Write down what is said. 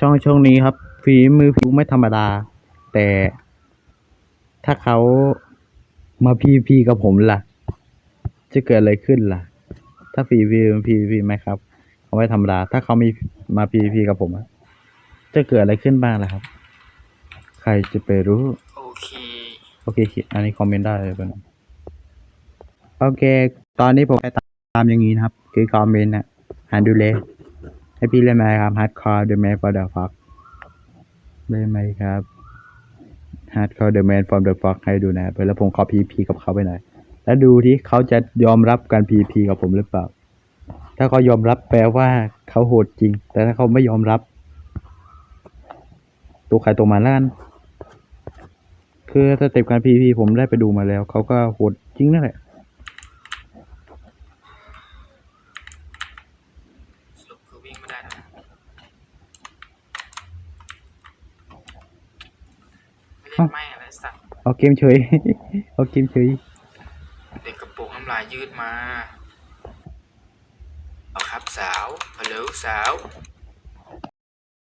ช่องช่องนี้ครับ ฝีมือผิวไม่ธรรมดา แต่ถ้าเขามาพีพีกับผมล่ะ จะเกิดอะไรขึ้นล่ะ ถ้าฝีพีพีพีไหมครับเขาไม่ธรรมดา ถ้าเขามีมาพีพีกับผมอะจะเกิดอะไรขึ้นบ้างล่ะครับ ใครจะไปรู้ โอเค โอเคคิดอันนี้คอมเมนต์ได้เลยเพื่อนโอเค ตอนนี้ผมให้ตามอย่างนี้นะครับ คือคอมเมนต์นะหันดูเลย ให้พี่เล่นไหมครับ Hardcore The Man for the Fox เล่นไหมครับ Hardcore The Man from the Fox ให้ดูนะครับแล้วผมขอพีพีกับเขาไปหน่อยแล้วดูที่เขาจะยอมรับการพีพีกับผมหรือเปล่า ถ้าเขายอมรับแปลว่าเขาโหดจริง แต่ถ้าเขาไม่ยอมรับ ตัวใครตัวมันแล้วกันคือสเต็ปการพีพีผมได้ไปดูมาแล้ว เขาก็โหดจริงนั่นแหละ สรุปคือวิ่งไม่ได้นะ ไม่ได้ไม่อะไรสักเอาเกมเฉย เอาเกมเฉย เด็กกระโปรงน้ำลายยืดมา เอาครับสาวฮัลโหลสาว